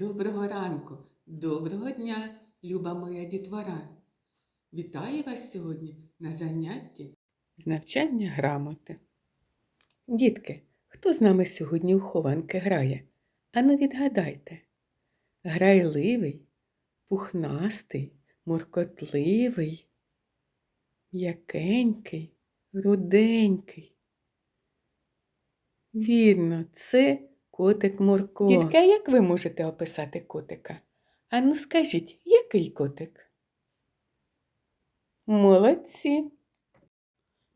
Доброго ранку, доброго дня, люба моя дітвора. Вітаю вас сьогодні на занятті з навчання грамоти. Дітки, хто з нами сьогодні у хованки грає? Ану відгадайте. Грайливий, пухнастий, моркотливий, м'якенький, руденький. Вірно, це котик Мурко. Дітки, а як ви можете описати котика? Ану скажіть, який котик? Молодці.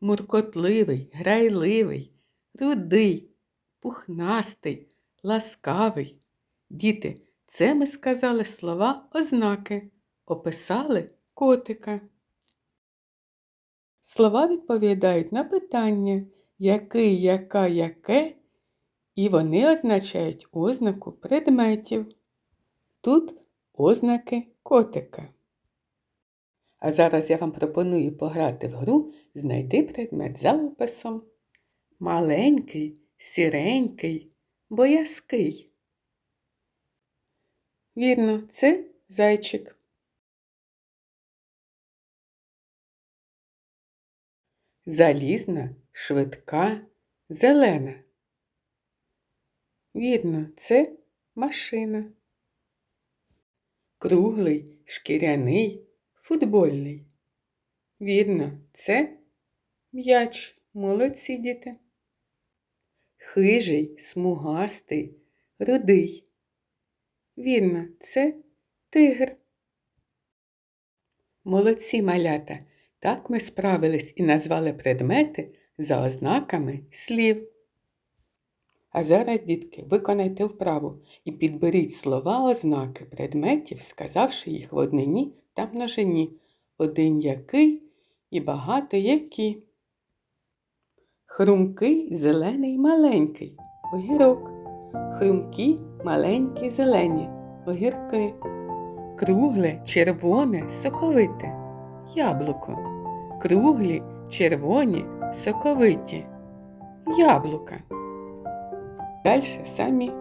Муркотливий, грайливий, рудий, пухнастий, ласкавий. Діти, це ми сказали слова ознаки, описали котика. Слова відповідають на питання який, яка, яке, і вони означають ознаку предметів. Тут ознаки котика. А зараз я вам пропоную пограти в гру Знайди предмет за описом. Маленький, сіренький, боязкий. Вірно, це зайчик. Залізна, швидка, зелена. Вірно, це машина. Круглий, шкіряний, футбольний. Вірно, це м'яч. Молодці діти. Хижий, смугастий, рудий. Вірно, це тигр. Молодці малята. Так ми справились і назвали предмети за ознаками слів. А зараз, дітки, виконайте вправу і підберіть слова ознаки предметів, сказавши їх в однині та множині. Один який і багато які. Хрумкий, зелений, маленький огірок. Хрумкі, маленькі, зелені огірки. Кругле, червоне, соковите яблуко. Круглі, червоні, соковиті. Яблука. Дальше самі.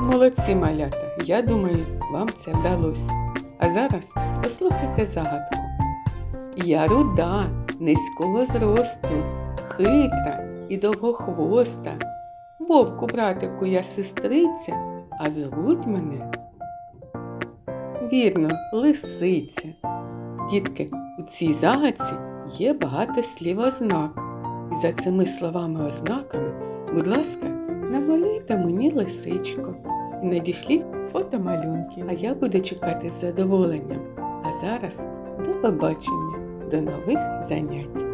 Молодці малята, я думаю, вам це вдалося. А зараз послухайте загадку. Я руда, низького зросту, хитра і довгохвоста. Вовку, братику, я сестриця, а звуть мене. Вірно, лисиця. Дітки, у цій загадці є багато слів ознак. І за цими словами ознаками, будь ласка, намалюйте мені лисичку і надішліть фотомалюнки. А я буду чекати з задоволенням. А зараз до побачення, до нових занять.